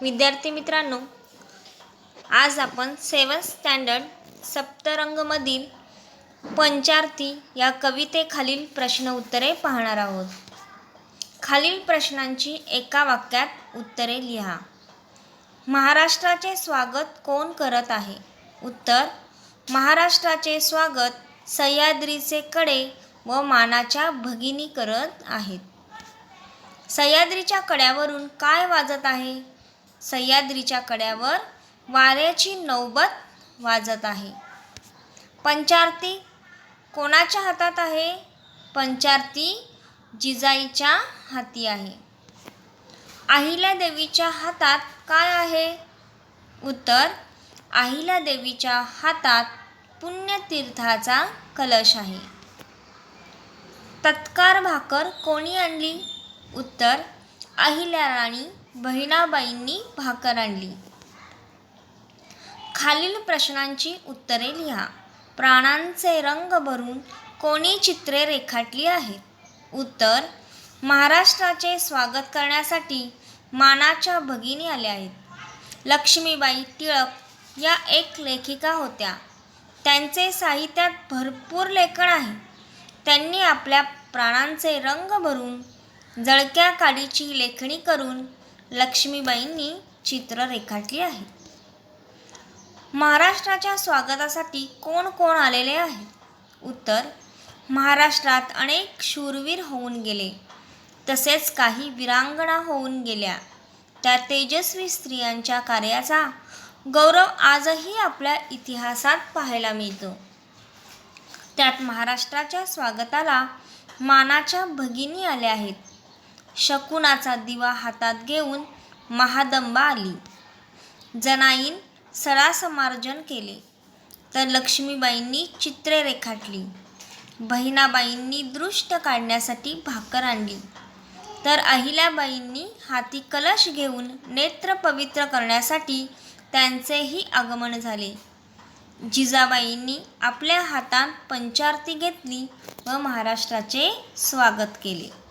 विद्यार्थी मित्रांनो आज आपण सेवन स्टँडर्ड सप्तरंगमधील पंचार्थी या कवितेखालील प्रश्न उत्तरे पाहणार आहोत. खालील प्रश्नांची एका वाक्यात उत्तरे लिहा. महाराष्ट्राचे स्वागत कोण करत आहे? उत्तर महाराष्ट्राचे स्वागत सह्याद्रीचे कडे व मानाच्या भगिनी करत आहेत. सह्याद्रीच्या कड्यावरून काय वाजत आहे? सह्याद्रीच्या कड्यावर वाऱ्याची नौबत वाजत आहे. पंचारती कोणाच्या हातात आहे? पंचारती जिजाईच्या हाती आहे. अहिल्यादेवीच्या हातात काय आहे? उत्तर अहिल्यादेवीच्या हातात पुण्यतीर्थाचा कलश आहे. तत्कार भाकर कोणी आणली? उत्तर अहिल्या राणी बहिणाबाईंनी भाकर आणली. खालील प्रश्नांची उत्तरे लिहा. प्राणांचे रंग भरून कोणी चित्रे रेखाटली आहेत? उत्तर महाराष्ट्राचे स्वागत करण्यासाठी मानाच्या भगिनी आल्या आहेत. लक्ष्मीबाई टिळक या एक लेखिका होत्या. त्यांचे साहित्यात भरपूर लेखन आहे. त्यांनी आपल्या प्राणांचे रंग भरून जळक्या काडीची लेखणी करून लक्ष्मीबाईंनी चित्र रेखाटली आहे. महाराष्ट्राच्या स्वागतासाठी कोण कोण आलेले आहे? उत्तर महाराष्ट्रात अनेक शूरवीर होऊन गेले. तसेच काही विरांगणा होऊन गेल्या. त्या तेजस्वी स्त्रियांच्या कार्याचा गौरव आजही आपल्या इतिहासात पाहायला मिळतो. त्यात महाराष्ट्राच्या स्वागताला मानाच्या भगिनी आल्या आहेत. शकुनाचा दिवा हातात घेऊन महादंबा आली. जनाईन सरासमार्जन केले. तर लक्ष्मीबाईंनी चित्रे रेखाटली. बहिणाबाईंनी दृष्ट काढण्यासाठी भाकर आणली. तर अहिल्याबाईंनी हाती कलश घेऊन नेत्र पवित्र करण्यासाठी त्यांचेही आगमन झाले. जिजाबाईंनी आपल्या हातात पंचारती घेतली व महाराष्ट्राचे स्वागत केले.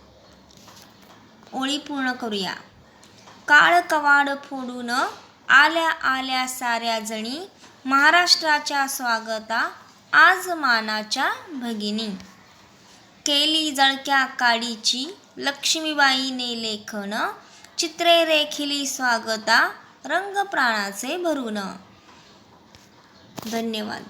ओळी पूर्ण करूया. काळ कवाड फोडून आल्या आल्या साऱ्या जणी महाराष्ट्राच्या स्वागता आज मानाच्या भगिनी. केली जळक्या काडीची लक्ष्मीबाईने लेखन चित्रे रेखिली स्वागता रंग प्राणाचे भरून. धन्यवाद.